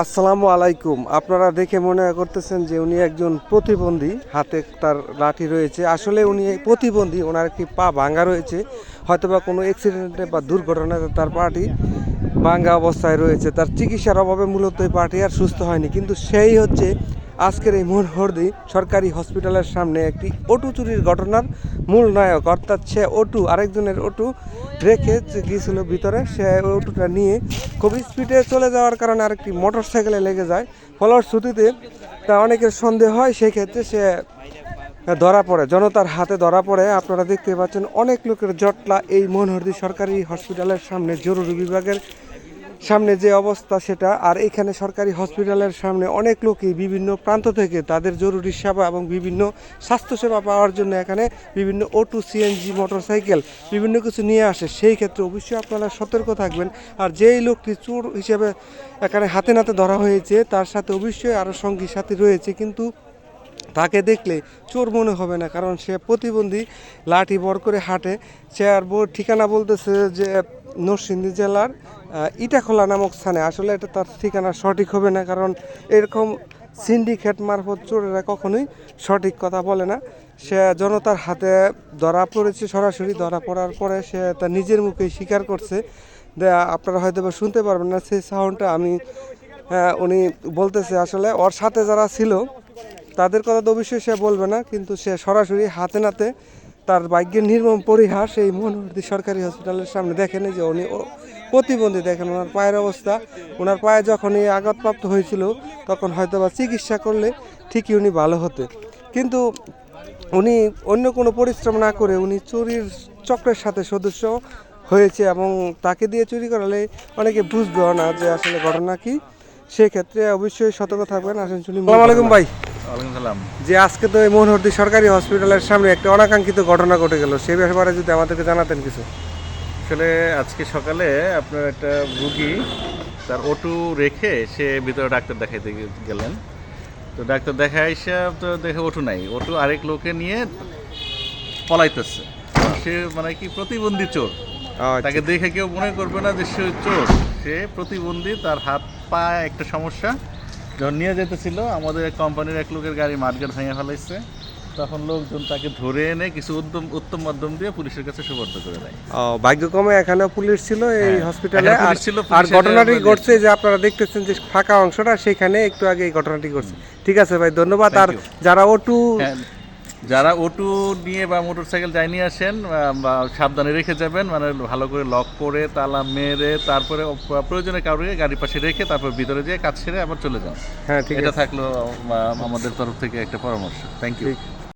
আসসালামু আলাইকুম। আপনারা দেখে মনে করতেছেন যে উনি একজন প্রতিবন্ধী, হাতে তার লাঠি রয়েছে। আসলে উনি প্রতিবন্ধী, ওনার একটি পা ভাঙা রয়েছে, হয়তোবা কোনো অ্যাক্সিডেন্টে বা দুর্ঘটনাতে তার পাটি ভাঙ্গা অবস্থায় রয়েছে। তার চিকিৎসার অভাবে মূলত এই পাটি আর সুস্থ হয়নি। কিন্তু সেই হচ্ছে আজকের এই মনোহরদি সরকারি হসপিটালের সামনে একটি অটু চুরির ঘটনার মূল নায়ক, অর্থাৎ সে অটু, আরেকজনের অটু রেখে গিয়েছিল ভিতরে। সে অটুটা নিয়ে খুব স্পিডে চলে যাওয়ার কারণে আরেকটি মোটর সাইকেলে লেগে যায়। ফলশ্রুতিতে তা অনেকের সন্দেহ হয় সেই ক্ষেত্রে সে ধরা পড়ে। জনতার হাতে ধরা পড়ে। আপনারা দেখতে পাচ্ছেন অনেক লোকের জটলা এই মনোহরদি সরকারি হসপিটালের সামনে জরুরি বিভাগের সামনে যে অবস্থা সেটা, আর এখানে সরকারি হসপিটালের সামনে অনেক লোকই বিভিন্ন প্রান্ত থেকে তাদের জরুরি সেবা এবং বিভিন্ন স্বাস্থ্যসেবা পাওয়ার জন্য এখানে বিভিন্ন অটো সিএনজি মোটরসাইকেল বিভিন্ন কিছু নিয়ে আসে। সেই ক্ষেত্রে অবশ্যই আপনারা সতর্ক থাকবেন। আর যেই লোকটি চোর হিসেবে এখানে হাতে নাতে ধরা হয়েছে, তার সাথে অবশ্যই আরও সঙ্গী সাথী রয়েছে। কিন্তু তাকে দেখলে চোর মনে হবে না, কারণ সে প্রতিবন্ধী, লাঠি বর করে হাঁটে। সে আর ঠিকানা বলতেছে যে নরসিংদী জেলার ইটাখোলা নামক স্থানে। আসলে এটা তার ঠিকানা সঠিক হবে না, কারণ এরকম সিন্ডিকেট মারফত চোরেরা কখনোই সঠিক কথা বলে না। সে জনতার হাতে ধরা পড়েছে, সরাসরি ধরা পড়ার পরে সে তার নিজের মুখেই স্বীকার করছে। আপনারা হয়তো বা শুনতে পারবেন না, সেই সাউন্ডটা আমি উনি বলতেছে আসলে। ওর সাথে যারা ছিল, তাদের কথা তো অবশ্যই সে বলবে না, কিন্তু সে সরাসরি হাতে নাতে তার ভাগ্যের নির্মম পরিহাস এই মনোহরদি সরকারি হসপিটালের সামনে দেখেন যে উনি প্রতিবন্ধী দেখেন ওনার পায়ের অবস্থা। ওনার পায়ে যখন এই আঘাতপ্রাপ্ত হয়েছিল তখন হয়তো বা চিকিৎসা করলে ঠিকই উনি ভালো হতে। কিন্তু উনি অন্য কোনো পরিশ্রম না করে উনি চুরির চক্রের সাথে সদস্য হয়েছে এবং তাকে দিয়ে চুরি করালে অনেকে বুঝবেও না যে আসলে ঘটনা কি। সেক্ষেত্রে অবশ্যই সতর্ক থাকবেন। আসেন শুনি আলাইকুম ভাই। যে আজকে তো এই মনোহরদি সরকারি হসপিটালের সামনে একটা অনাকাঙ্ক্ষিত ঘটনা ঘটে গেল সেই ব্যাপারে যদি আমাদেরকে জানাতেন কিছু। আসলে আজকে সকালে আপনার একটা রুগী তার ওটু রেখে সে ভিতরে ডাক্তার দেখাইতে গেলেন। তো ডাক্তার দেখা এসে তো দেখে ওটু নাই। ওটু আরেক লোকে নিয়ে পলাইতেছে। সে মানে কি প্রতিবন্ধী চোর। তাকে দেখে কেউ মনে করবে না যে সে চোর। সে প্রতিবন্ধী তার হাত পা একটা সমস্যা। যখন নিয়ে যেতেছিল আমাদের এক কোম্পানির এক লোকের গাড়ি মার্কেট ভেঙে ফেলাইছে। তখন লোকজন তাকে ধরে এনে কিছু উদ্যম উত্তম মাধ্যম দিয়ে পুলিশের কাছে সুপর্দ করে দেয়। ভাগ্যক্রমে এখানে পুলিশ ছিল এই হ্যাঁ, হসপিটালে আর ছিল, আর ঘটনাটি ঘটছে যে আপনারা দেখতেছেন যে ফাঁকা অংশটা সেখানে একটু আগে এই ঘটনাটি ঘটছে। ঠিক আছে ভাই ধন্যবাদ। আর যারা ওটু হ্যাঁ, যারা অটো নিয়ে বা মোটর সাইকেল যাই নিয়ে আসেন বা সাবধানে রেখে যাবেন মানে ভালো করে লক করে তালা মেরে তারপরে প্রয়োজনে কাউকে গাড়ির পাশে রেখে তারপর ভিতরে যেয়ে কাজ সেরে আবার চলে যান। হ্যাঁ ঠিক এটা থাকল আমাদের তরফ থেকে একটা পরামর্শ। Thank you